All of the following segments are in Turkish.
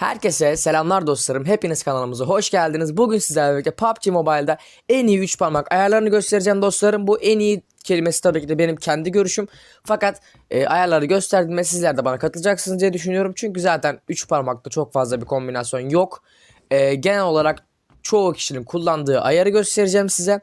Herkese selamlar dostlarım. Hepiniz kanalımıza hoş geldiniz. Bugün sizlerle birlikte PUBG Mobile'da en iyi 3 parmak ayarlarını göstereceğim dostlarım. Bu en iyi kelimesi tabii ki de benim kendi görüşüm. Fakat e, ayarları gösterdiğimde sizler de bana katılacaksınız diye düşünüyorum. Çünkü zaten 3 parmakta çok fazla bir kombinasyon yok. E, genel olarak çoğu kişinin kullandığı ayarı göstereceğim size.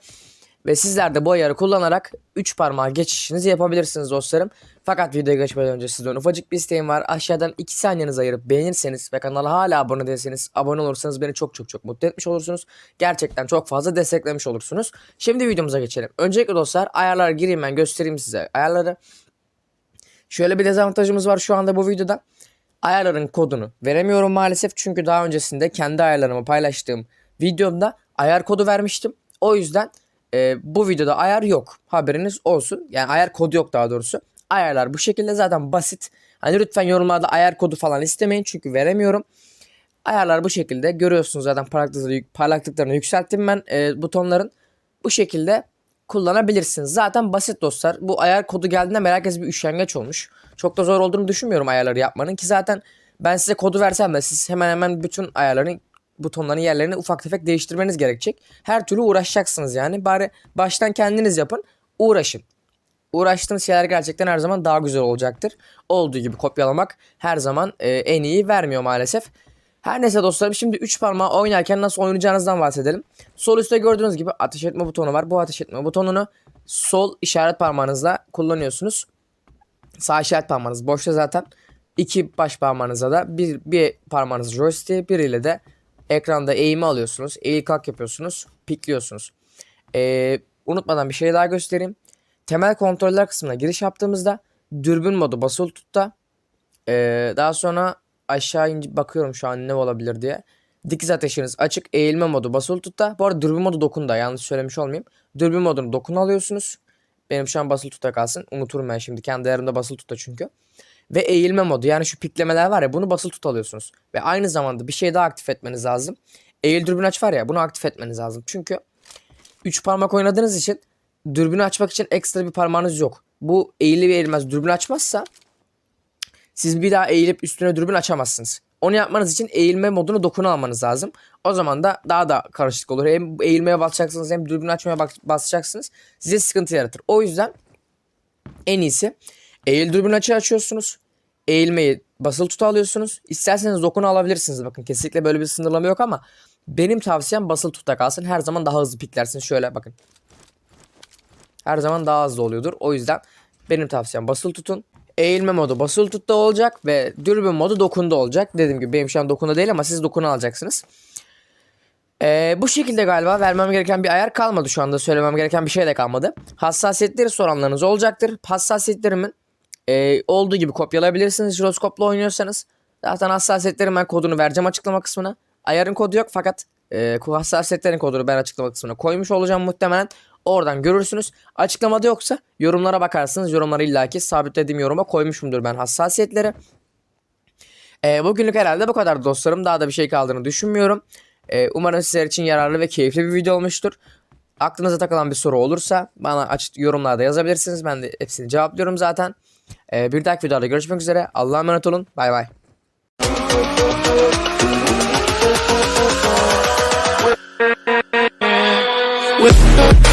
Ve sizler de bu ayarı kullanarak 3 parmağa geçişinizi yapabilirsiniz dostlarım. Fakat videoya geçmeden önce sizden ufacık bir isteğim var. Aşağıdan 2 saniyenizi ayırıp beğenirseniz ve kanala hala abone değilseniz abone olursanız beni çok çok çok mutlu etmiş olursunuz. Gerçekten çok fazla desteklemiş olursunuz. Şimdi videomuza geçelim. Öncelikle dostlar ayarlara gireyim ben göstereyim size ayarları. Şöyle bir dezavantajımız var şu anda bu videoda. Ayarların kodunu veremiyorum maalesef çünkü daha öncesinde kendi ayarlarımı paylaştığım videomda ayar kodu vermiştim. O yüzden e, bu videoda ayar yok. Haberiniz olsun. Yani ayar kodu yok daha doğrusu. Ayarlar bu şekilde zaten basit. Hani lütfen yorumlarda ayar kodu falan istemeyin çünkü veremiyorum. Ayarlar bu şekilde. Görüyorsunuz zaten parlaklıklarını, parlaklıklarını yükselttim ben e, butonların. Bu şekilde kullanabilirsiniz. Zaten basit dostlar. Bu ayar kodu geldiğinde merak herkes bir üşengeç olmuş. Çok da zor olduğunu düşünmüyorum ayarları yapmanın ki zaten ben size kodu versem de siz hemen hemen bütün ayarların butonların yerlerini ufak tefek değiştirmeniz gerekecek. Her türlü uğraşacaksınız yani. Bari baştan kendiniz yapın. Uğraşın. Uğraştığınız şeyler gerçekten her zaman daha güzel olacaktır. Olduğu gibi kopyalamak her zaman e, en iyi vermiyor maalesef. Her neyse dostlarım şimdi 3 parmağı oynarken nasıl oynayacağınızdan bahsedelim. Sol üstte gördüğünüz gibi ateş etme butonu var. Bu ateş etme butonunu sol işaret parmağınızla kullanıyorsunuz. Sağ işaret parmağınız boşta zaten. İki baş parmağınıza da bir, bir parmağınız joystick biriyle de ekranda eğimi alıyorsunuz. Eğil kalk yapıyorsunuz. Pikliyorsunuz. Ee, unutmadan bir şey daha göstereyim. Temel kontroller kısmına giriş yaptığımızda dürbün modu basılı tutta. Ee, daha sonra aşağı ince bakıyorum şu an ne olabilir diye. Dikiz ateşiniz açık. Eğilme modu basılı tutta. Bu arada dürbün modu dokunda yanlış söylemiş olmayayım. Dürbün modunu dokun alıyorsunuz. Benim şu an basılı tutta kalsın. Unuturum ben şimdi. Kendi ayarımda basılı tutta çünkü. Ve eğilme modu yani şu piklemeler var ya bunu basılı tut alıyorsunuz. Ve aynı zamanda bir şey daha aktif etmeniz lazım. Eğil dürbün aç var ya bunu aktif etmeniz lazım. Çünkü 3 parmak oynadığınız için dürbünü açmak için ekstra bir parmağınız yok. Bu eğili ve eğilmez dürbün açmazsa siz bir daha eğilip üstüne dürbün açamazsınız. Onu yapmanız için eğilme modunu dokunu almanız lazım. O zaman da daha da karışık olur. Hem eğilmeye basacaksınız hem dürbün açmaya bas- basacaksınız. Size sıkıntı yaratır. O yüzden en iyisi eğil dürbün açı açıyorsunuz. Eğilmeyi basılı tutu alıyorsunuz. İsterseniz dokunu alabilirsiniz. Bakın kesinlikle böyle bir sınırlama yok ama benim tavsiyem basılı tuta kalsın. Her zaman daha hızlı piklersiniz. Şöyle bakın. Her zaman daha hızlı oluyordur. O yüzden benim tavsiyem basılı tutun. Eğilme modu basılı tutta olacak ve dürbün modu dokunda olacak. Dediğim gibi benim şu an dokunda değil ama siz dokunu alacaksınız. Ee, bu şekilde galiba vermem gereken bir ayar kalmadı şu anda. Söylemem gereken bir şey de kalmadı. Hassasiyetleri soranlarınız olacaktır. Hassasiyetlerimin e, olduğu gibi kopyalayabilirsiniz jiroskopla oynuyorsanız. Zaten hassasiyetlerin ben kodunu vereceğim açıklama kısmına. Ayarın kodu yok fakat e, hassasiyetlerin kodunu ben açıklama kısmına koymuş olacağım muhtemelen. Oradan görürsünüz. Açıklamada yoksa yorumlara bakarsınız. Yorumları illaki sabitlediğim yoruma koymuşumdur ben hassasiyetleri. E, bugünlük herhalde bu kadar dostlarım. Daha da bir şey kaldığını düşünmüyorum. E, umarım sizler için yararlı ve keyifli bir video olmuştur. Aklınıza takılan bir soru olursa bana açık yorumlarda yazabilirsiniz. Ben de hepsini cevaplıyorum zaten. E, bir dahaki videoda görüşmek üzere. Allah'a emanet olun. Bay bay. with